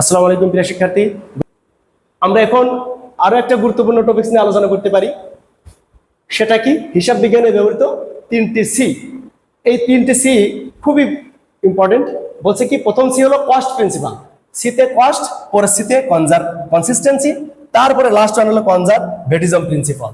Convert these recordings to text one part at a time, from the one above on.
আসসালামু আলাইকুম প্রিয় শিক্ষার্থী। আমরা এখন আরও একটা গুরুত্বপূর্ণ টপিকস নিয়ে আলোচনা করতে পারি। সেটা কি? হিসাব বিজ্ঞানে ব্যবহৃত তিনটি সি এই তিনটি সি খুবই ইম্পর্টেন্ট বলছে কি, প্রথম সি হলো কস্ট প্রিন্সিপাল সিতে কস্ট পরে সিতে কনজার কনসিস্টেন্সি তারপরে লাস্ট ওয়ান হলো কনজার ভেটিজম প্রিন্সিপাল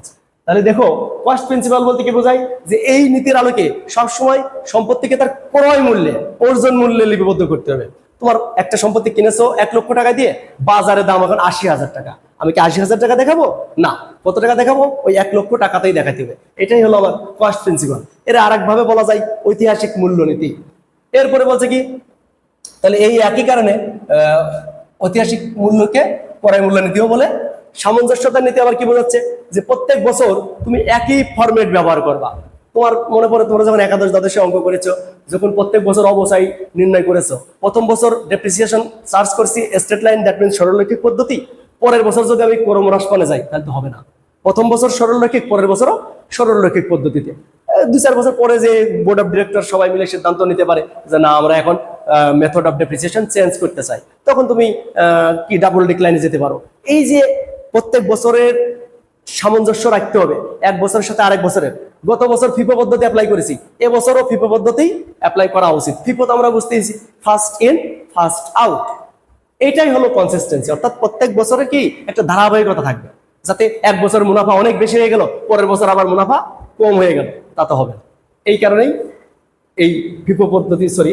তাহলে দেখো কস্ট প্রিন্সিপাল বলতে কি বোঝায়? যে এই নীতির আলোকে সবসময় সম্পত্তিকে তার ক্রয় মূল্যে, অর্জন মূল্যে লিপিবদ্ধ করতে হবে। তোমার একটা সম্পত্তি কিনেছো এক লক্ষ টাকা দিয়ে বাজারে দাম এখন আশি হাজার টাকা। আমি কি আশি হাজার টাকা দেখাবো? না। কত টাকা দেখাবো? ওই এক লক্ষ টাকাতেই দেখাতে হবে। এটাই হলো আমার কস্ট প্রিন্সিপাল এর আরেক ভাবে বলা যায় ঐতিহাসিক মূল্যনীতি। এরপরে বলছে কি, তাহলে এই একই কারণে ঐতিহাসিক মূল্যকে পরায় মূল্যনীতিও বলে। সামঞ্জস্যতার নীতি আবার কি বোঝাচ্ছে? যে প্রত্যেক বছর তুমি একই ফরম্যাট ব্যবহার করবা। তোমার মনে পড়ে তোমরা যখন একাদশ দ্বাদশে অঙ্ক করেছ, যখন প্রত্যেক বছর অবসাই নির্ণয় করেছ, প্রথম বছর ডেপ্রিসিয়েশন চার্জ করছি স্টেট লাইন দ্যাট মিনস সরলরৈখিক পদ্ধতি, পরের বছর যদি আমি করম ক্রমহ্রাসপানে যাই, তাহলে তো হবে না। প্রথম বছর সরলরৈখিক, পরের বছরও সরলরৈখিক পদ্ধতিতে। দুই চার বছর পরে যে বোর্ড অফ ডিরেক্টর সবাই মিলে সিদ্ধান্ত নিতে পারে যে না, আমরা এখন মেথড অফ ডেপ্রিসিয়েশন চেঞ্জ করতে চাই। তখন তুমি কি ডাবল ডিক্লাইনে যেতে পারো। এই যে প্রত্যেক বছরের সামঞ্জস্য রাখতে হবে। এক বছরের সাথে আরেক বছরের। গত বছর ফিফো পদ্ধতি অ্যাপ্লাই করেছি। এবছরও ফিফো পদ্ধতি অ্যাপ্লাই করা উচিত। ফিফো তো আমরা বুঝতেছি ফার্স্ট ইন ফার্স্ট আউট এটাই হলো কনসিস্টেন্সি অর্থাৎ প্রত্যেক বছরে কি একটা ধারাবাহিকতা থাকবে। যাতে এক বছর মুনাফা অনেক বেশি হয়ে গেল, পরের বছর আবার মুনাফা কম হয়ে গেল। তা তো হবে এই কারণেই এই ফিফো পদ্ধতি সরি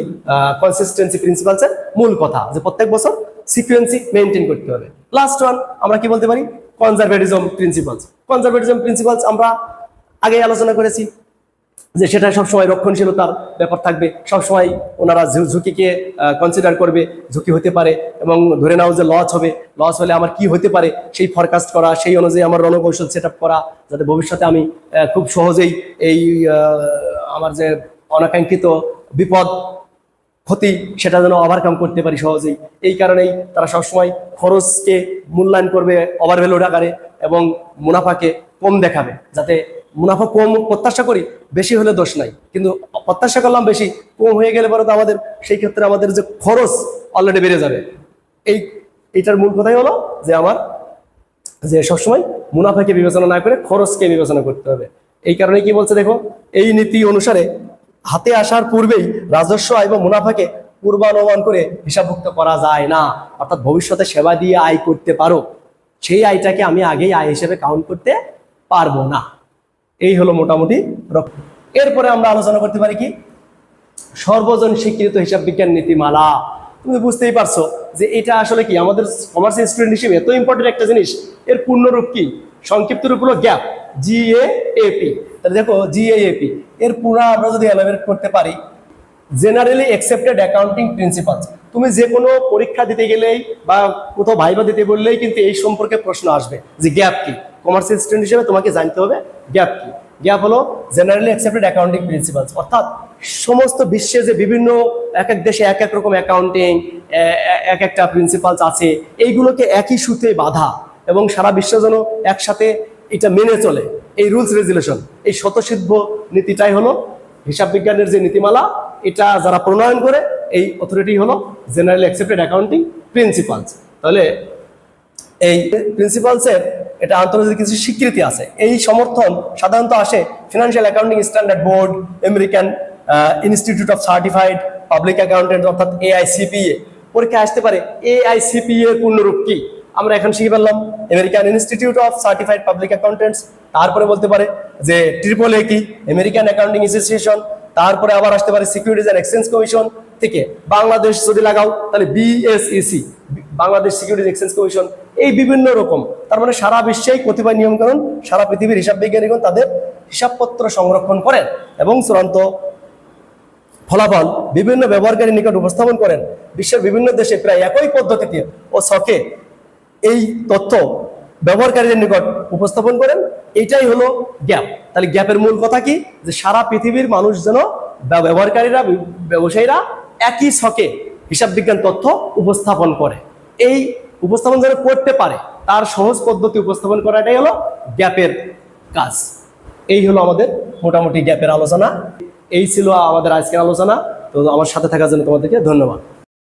কনসিস্টেন্সি প্রিন্সিপালসের মূল কথা। যে প্রত্যেক বছর সিকুয়েন্সি মেনটেন করতে হবে। লাস্ট ওয়ান আমরা কি বলতে পারি? কনজারভেটিজম প্রিন্সিপালস কনজারভেটিজম প্রিন্সিপালস আমরা আগে আলোচনা করেছি যে সেটা সবসময় রক্ষণশীলতার ব্যাপার থাকবে। সবসময় ওনারা ঝুঁকিকে কনসিডার করবে, ঝুঁকি হতে পারে এবং ধরে নাও যে লস হবে। লস হলে আমার কি হতে পারে? সেই ফরকাস্ট করা, সেই অনুযায়ী আমার রণকৌশল সেট করা যাতে ভবিষ্যতে আমি খুব সহজেই এই আমার যে অনাকাঙ্ক্ষিত বিপদ ক্ষতি, সেটা যেন ওভারকাম করতে পারি সহজেই। এই কারণেই তারা সবসময় খরচকে মূল্যায়ন করবে ওভার ভ্যালুর আকারে এবং মুনাফাকে কম দেখাবে, যাতে মুনাফা কম প্রত্যাশা করি, বেশি হলে দোষ নাই। কিন্তু প্রত্যাশা করলাম বেশি, কম হয়ে গেলে পরে তো আমাদের, সেই ক্ষেত্রে আমাদের যে খরচ অলরেডি বেড়ে যাবে। এই এটার মূল কথাই হলো যে আমার, যে সবসময় মুনাফাকে বিবেচনা না করে খরচকে বিবেচনা করতে হবে। এই কারণে কি বলছে দেখো, এই নীতি অনুসারে হাতে আসার পূর্বেই রাজস্ব আয় বা মুনাফাকে পূর্বানুমান করে হিসাবভুক্ত করা যায় না। অর্থাৎ ভবিষ্যতে সেবা দিয়ে আয় করতে পারো। সেই আয়টাকে আমি আগেই আয় হিসেবে কাউন্ট করতে পারব না। এই হলো মোটামুটি এরপরে আমরা আলোচনা করতে পারি কি? সর্বজন স্বীকৃত হিসাব বিজ্ঞান নীতিমালা। তুমি বুঝতেই পারছ যে এটা আসলে কি? আমাদের কমার্স স্টুডেন্ট হিসেবে এত ইম্পর্টেন্ট একটা জিনিস। এর পূর্ণরূপ কি? সংক্ষিপ্ত রূপ হলো গ্যাপ জি এ পি তাহলে দেখো জি এপি এর পুরা আমরা যদি এলাবোরেট করতে পারি জেনারেলি অ্যাকসেপ্টেড অ্যাকাউন্টিং প্রিন্সিপালস তুমি যে কোনো পরীক্ষা দিতে গেলেই বা কোথাও ভাইবা দিতে বললেই কিন্তু এই সম্পর্কে প্রশ্ন আসবে যে গ্যাপ কি? কমার্স স্টুডেন্ট হিসেবে তোমাকে জানতে হবে গ্যাপ কি। গ্যাপ হলো জেনারেলি অ্যাকসেপ্টেড অ্যাকাউন্টিং প্রিন্সিপালস অর্থাৎ সমস্ত বিশ্বে যে বিভিন্ন এক এক দেশে এক এক রকম অ্যাকাউন্টিং এক একটা প্রিন্সিপালস আছে, এইগুলোকে একই সুতে বাধা। এবং সারা বিশ্ব যেন একসাথে এটা মেনে চলে। এই রুলস রেগুলেশন এই স্বতঃসিদ্ধ নীতিটাই হলো হিসাব বিজ্ঞানের যে নীতিমালা, এটা যারা প্রণয়ন করে, এই অথরিটি হলো জেনারেল অ্যাকসেপ্টেড অ্যাকাউন্টিং প্রিন্সিপালস তাহলে এই প্রিন্সিপালসের এটা আন্তর্জাতিক কিছু স্বীকৃতি আছে। এই সমর্থন সাধারণত আসে Financial Accounting Standard Board American Institute of Certified Public Accountant অর্থাৎ এআইসিপিএ পরীক্ষা আসতে পারে এআইসিপিএ পূর্ণরূপ কি? আমরা এখন শিখে ফেললাম American Institute of Certified Public Accountants তারপরে বলতে পারে যে ট্রিপল এ কি? আমেরিকান অ্যাকাউন্টিং অ্যাসোসিয়েশন তারপরে আবার আসতে পারে সিকিউরিটিজ অ্যান্ড এক্সচেঞ্জ কমিশন থেকে। বাংলাদেশ যদি লাগাও, তাহলে BSEC Bangladesh Securities Exchange Commission এই বিভিন্ন রকম। তার মানে সারা বিশ্বেই কতিপয় নিয়মকানুন, সারা পৃথিবীর হিসাব বিজ্ঞানীগণ তাদের হিসাবপত্র সংরক্ষণ করেন এবং চূড়ান্ত ফলাফল বিভিন্ন ব্যবহারকারীর নিকট উপস্থাপন করেন। বিশ্বের বিভিন্ন দেশে প্রায় একই পদ্ধতিতে ও ছকে এই তথ্য ব্যবহারকারীদের নিকট উপস্থাপন করেন, এইটাই হলো গ্যাপ। তাহলে গ্যাপের মূল কথা কি? যে সারা পৃথিবীর মানুষ যেন ব্যবহারকারীরা ব্যবসায়ীরা একই ছকে হিসাব বিজ্ঞান তথ্য উপস্থাপন করে। এই উপস্থাপন যেন করতে পারে, তার সহজ পদ্ধতি উপস্থাপন করাটাই হলো গ্যাপের কাজ। এই হলো আমাদের মোটামুটি গ্যাপের আলোচনা। এই ছিল আমাদের আজকের আলোচনা। তো আমার সাথে থাকার জন্য তোমাদেরকে ধন্যবাদ।